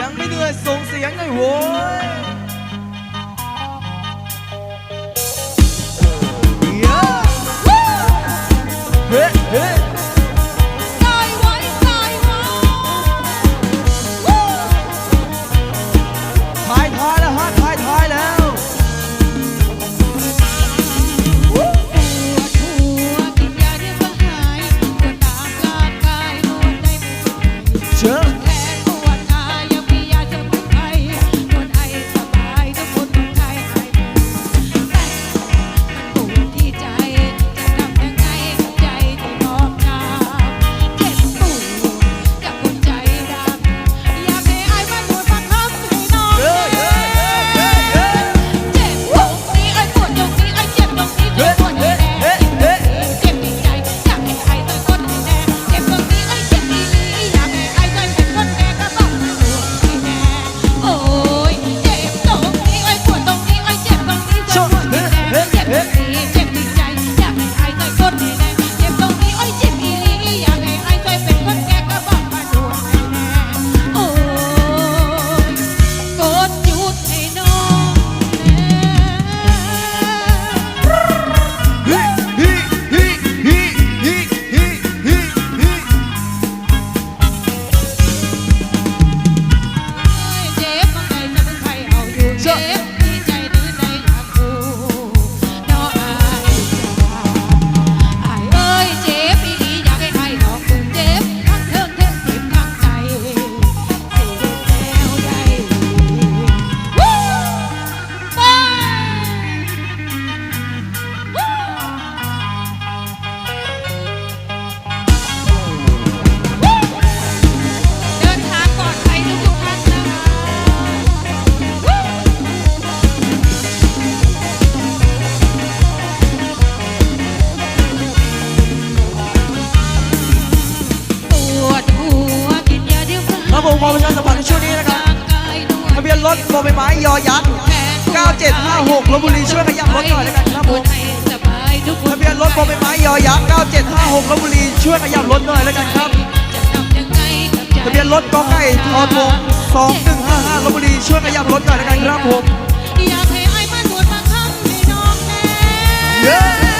ยังไม่เหนื่อยส่งเสียงหน่อยโว้ยเฮ้ พ่อประชาสัมพันธ์ในช่วงนี้นะครับทะเบียนรถบอใบไม้ยอยักษ์9756ลบบุรีช่วยขยับรถหน่อยนะครับครับผมทะเบียนรถบอใบไม้ยอยักษ์9756ลบบุรีช่วยขยับรถหน่อยแล้วกันครับทะเบียนรถกอไก่ทอทง2155ลบบุรีช่วยขยับรถหน่อยแล้วกันครับผมอยากให้ไอ้มันหมดมาคำให้น้องแน่